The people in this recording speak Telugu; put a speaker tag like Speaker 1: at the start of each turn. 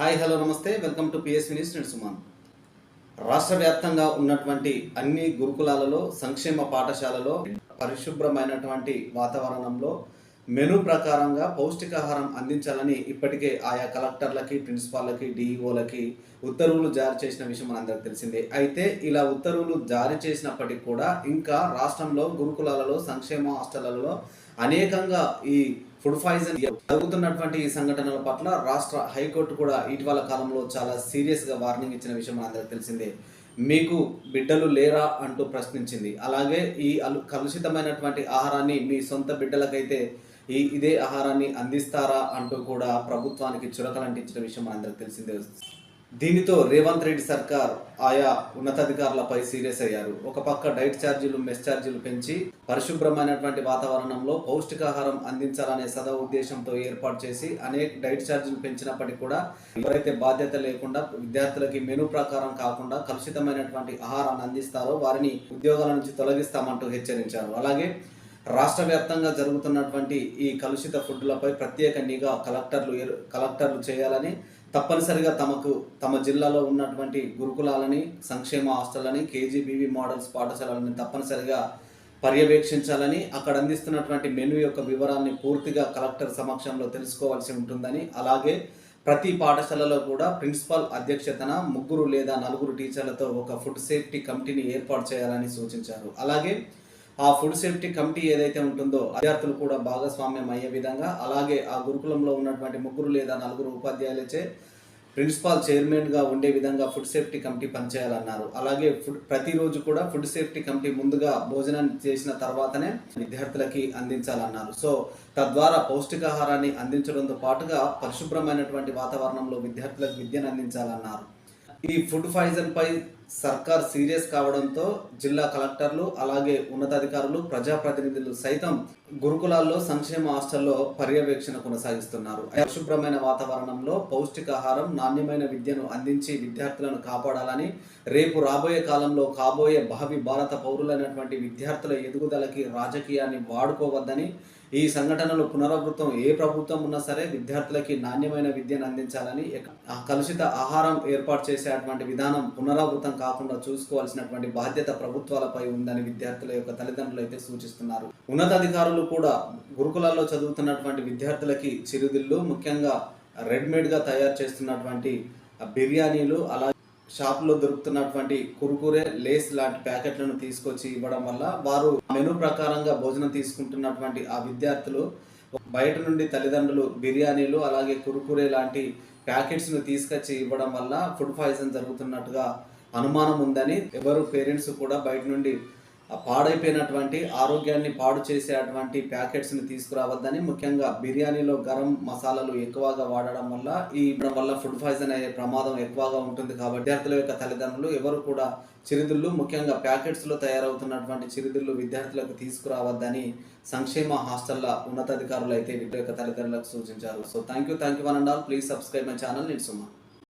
Speaker 1: హాయ్ హలో నమస్తే. వెల్కమ్ టు పిఎస్ న్యూస్ నేను సుమాన్. రాష్ట్ర వ్యాప్తంగా ఉన్నటువంటి అన్ని గురుకులాలలో సంక్షేమ పాఠశాలలో పరిశుభ్రమైనటువంటి వాతావరణంలో మెను ప్రకారంగా పౌష్టికాహారం అందించాలని ఇప్పటికే ఆయా కలెక్టర్లకి ప్రిన్సిపాల్కి డిఈఓలకి ఉత్తర్వులు జారీ చేసిన విషయం మనందరికి తెలిసిందే. అయితే ఇలా ఉత్తర్వులు జారీ చేసినప్పటికీ కూడా ఇంకా రాష్ట్రంలో గురుకులాలలో సంక్షేమ హాస్టళ్ళలో అనేకంగా ఈ ఫుడ్ పాయిజన్ జరుగుతున్నటువంటి ఈ సంఘటనల పట్ల రాష్ట్ర హైకోర్టు కూడా ఇటీవల కాలంలో చాలా సీరియస్గా వార్నింగ్ ఇచ్చిన విషయం మనందరికి తెలిసిందే. మీకు బిడ్డలు లేరా అంటూ ప్రశ్నించింది. అలాగే ఈ అలు కలుషితమైనటువంటి ఆహారాన్ని మీ సొంత బిడ్డలకైతే ఈ ఇదే ఆహారాన్ని అందిస్తారా అంటూ కూడా ప్రభుత్వానికి చురకలంటించిన విషయం మనందరికి తెలిసిందే. దీనితో రేవంత్ రెడ్డి సర్కార్ ఆయా ఉన్నతాధికారులపై సీరియస్ అయ్యారు. ఒక పక్క డైట్ ఛార్జీలు మెస్ ఛార్జీలు పెంచి పరిశుభ్రమైనటువంటి వాతావరణంలో పౌష్టికాహారం అందించాలనే సదా ఉద్దేశంతో ఏర్పాటు చేసి అనేక డైట్ ఛార్జీలు పెంచినప్పటికీ కూడా ఎవరైతే బాధ్యత లేకుండా విద్యార్థులకి మెనూ ప్రకారం కాకుండా కలుషితమైనటువంటి ఆహారాన్ని అందిస్తారో వారిని ఉద్యోగాల నుంచి తొలగిస్తామంటూ హెచ్చరించారు. అలాగే రాష్ట్ర వ్యాప్తంగా జరుగుతున్నటువంటి ఈ కలుషిత ఫుడ్లపై ప్రత్యేక నిఘా కలెక్టర్లు కలెక్టర్లు చేయాలని తప్పనిసరిగా తమకు తమ జిల్లాలో ఉన్నటువంటి గురుకులాలని సంక్షేమ హాస్టళ్ళని కేజీబీవీ మోడల్స్ పాఠశాలలని తప్పనిసరిగా పర్యవేక్షించాలని అక్కడ అందిస్తున్నటువంటి మెనూ యొక్క వివరాల్ని పూర్తిగా కలెక్టర్ సమక్షంలో తెలుసుకోవాల్సి ఉంటుందని అలాగే ప్రతి పాఠశాలలో కూడా ప్రిన్సిపల్ అధ్యక్షతన ముగ్గురు లేదా నలుగురు టీచర్లతో ఒక ఫుడ్ సేఫ్టీ కమిటీని ఏర్పాటు చేయాలని సూచించారు. అలాగే ఆ ఫుడ్ సేఫ్టీ కమిటీ ఏదైతే ఉంటుందో విద్యార్థులు కూడా భాగస్వామ్యం అయ్యే విధంగా అలాగే ఆ గురుకులంలో ఉన్నటువంటి ముగ్గురు లేదా నలుగురు ఉపాధ్యాయులచే ప్రిన్సిపాల్ చైర్మన్గా ఉండే విధంగా ఫుడ్ సేఫ్టీ కమిటీ పనిచేయాలన్నారు. అలాగే ఫుడ్ ప్రతిరోజు కూడా ఫుడ్ సేఫ్టీ కమిటీ ముందుగా భోజనం చేసిన తర్వాతనే విద్యార్థులకి అందించాలన్నారు. సో తద్వారా పౌష్టికాహారాన్ని అందించడంతో పాటుగా పరిశుభ్రమైనటువంటి వాతావరణంలో విద్యార్థులకు విద్యను అందించాలన్నారు. ఈ ఫుడ్ పాయిజన్ పై సర్కార్ సీరియస్ కావడంతో జిల్లా కలెక్టర్లు అలాగే ఉన్నతాధికారులు ప్రజాప్రతినిధులు సైతం గురుకులాల్లో సంక్షేమ హాస్టల్లో పర్యవేక్షణ కొనసాగిస్తున్నారు. పరిశుభ్రమైన వాతావరణంలో పౌష్టికాహారం నాణ్యమైన విద్యను అందించి విద్యార్థులను కాపాడాలని రేపు రాబోయే కాలంలో కాబోయే భావి భారత పౌరులైనటువంటి విద్యార్థుల ఎదుగుదలకి రాజకీయాన్ని వాడుకోవద్దని ఈ సంఘటనలు పునరావృతం ఏ ప్రభుత్వం ఉన్నా సరే విద్యార్థులకి నాణ్యమైన విద్యను అందించాలని కలుషిత ఆహారం ఏర్పాటు చేసేటువంటి విధానం పునరావృతం కాకుండా చూసుకోవాల్సినటువంటి బాధ్యత ప్రభుత్వాలపై ఉందని విద్యార్థుల యొక్క తల్లిదండ్రులు అయితే సూచిస్తున్నారు. ఉన్నతాధికారులు కూడా గురుకులాల్లో చదువుతున్నటువంటి విద్యార్థులకి చిరుదిళ్ళు ముఖ్యంగా రెడీమేడ్గా తయారు చేస్తున్నటువంటి బిర్యానీలు అలా షాప్లో దొరుకుతున్నటువంటి కురుకురే లేస్ లాంటి ప్యాకెట్లను తీసుకొచ్చి ఇవ్వడం వల్ల వారు మెను ప్రకారంగా భోజనం తీసుకుంటున్నటువంటి ఆ విద్యార్థులు బయట నుండి తల్లిదండ్రులు బిర్యానీలు అలాగే కురుకురే లాంటి ప్యాకెట్స్ను తీసుకొచ్చి ఇవ్వడం వల్ల ఫుడ్ పాయిజన్ జరుగుతున్నట్టుగా అనుమానం ఉందని ఎవరు పేరెంట్స్ కూడా బయట నుండి పాడైపోయినటువంటి ఆరోగ్యాన్ని పాడు చేసేటువంటి ప్యాకెట్స్ని తీసుకురావద్దని ముఖ్యంగా బిర్యానీలో గరం మసాలాలు ఎక్కువగా వాడడం వల్ల ఈ వల్ల ఫుడ్ పాయిజన్ అయ్యే ప్రమాదం ఎక్కువగా ఉంటుంది కాబట్టి విద్యార్థుల యొక్క తల్లిదండ్రులు ఎవరు కూడా చిరుతిళ్ళు ముఖ్యంగా ప్యాకెట్స్లో తయారవుతున్నటువంటి చిరుతిళ్ళు విద్యార్థులకు తీసుకురావద్దని సంక్షేమ హాస్టల్ల ఉన్నతాధికారులు అయితే వీటి యొక్క తల్లిదండ్రులకు సూచించారు. So thank you thank you one and all please subscribe my channel నేను సుమా